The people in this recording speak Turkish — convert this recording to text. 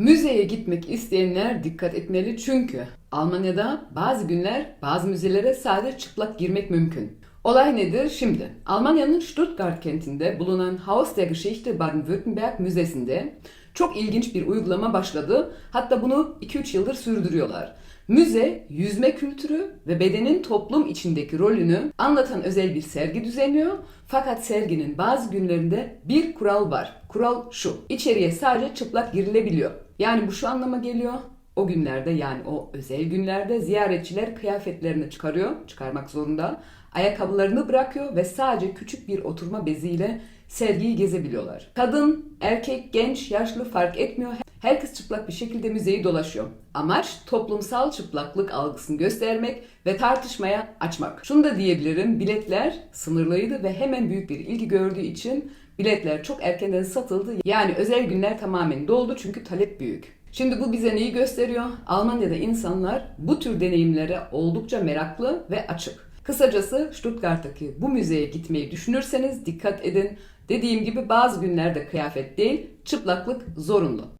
Müzeye gitmek isteyenler dikkat etmeli çünkü Almanya'da bazı günler bazı müzelere sadece çıplak girmek mümkün. Olay nedir? Şimdi Almanya'nın Stuttgart kentinde bulunan Haus der Geschichte Baden-Württemberg Müzesi'nde çok ilginç bir uygulama başladı. Hatta bunu 2-3 yıldır sürdürüyorlar. Müze, yüzme kültürü ve bedenin toplum içindeki rolünü anlatan özel bir sergi düzenliyor. Fakat serginin bazı günlerinde bir kural var. Kural şu. İçeriye sadece çıplak girilebiliyor. Yani bu şu anlama geliyor. O günlerde yani o özel günlerde ziyaretçiler kıyafetlerini çıkarıyor, çıkarmak zorunda. Ayakkabılarını bırakıyor ve sadece küçük bir oturma beziyle sergiyi gezebiliyorlar. Kadın, erkek, genç, yaşlı fark etmiyor. Herkes çıplak bir şekilde müzeyi dolaşıyor. Amaç toplumsal çıplaklık algısını göstermek ve tartışmaya açmak. Şunu da diyebilirim, biletler sınırlıydı ve hemen büyük bir ilgi gördüğü için biletler çok erkenden satıldı. Yani özel günler tamamen doldu çünkü talep büyük. Şimdi bu bize neyi gösteriyor? Almanya'da insanlar bu tür deneyimlere oldukça meraklı ve açık. Kısacası Stuttgart'taki bu müzeye gitmeyi düşünürseniz dikkat edin. Dediğim gibi bazı günlerde kıyafet değil, çıplaklık zorunlu.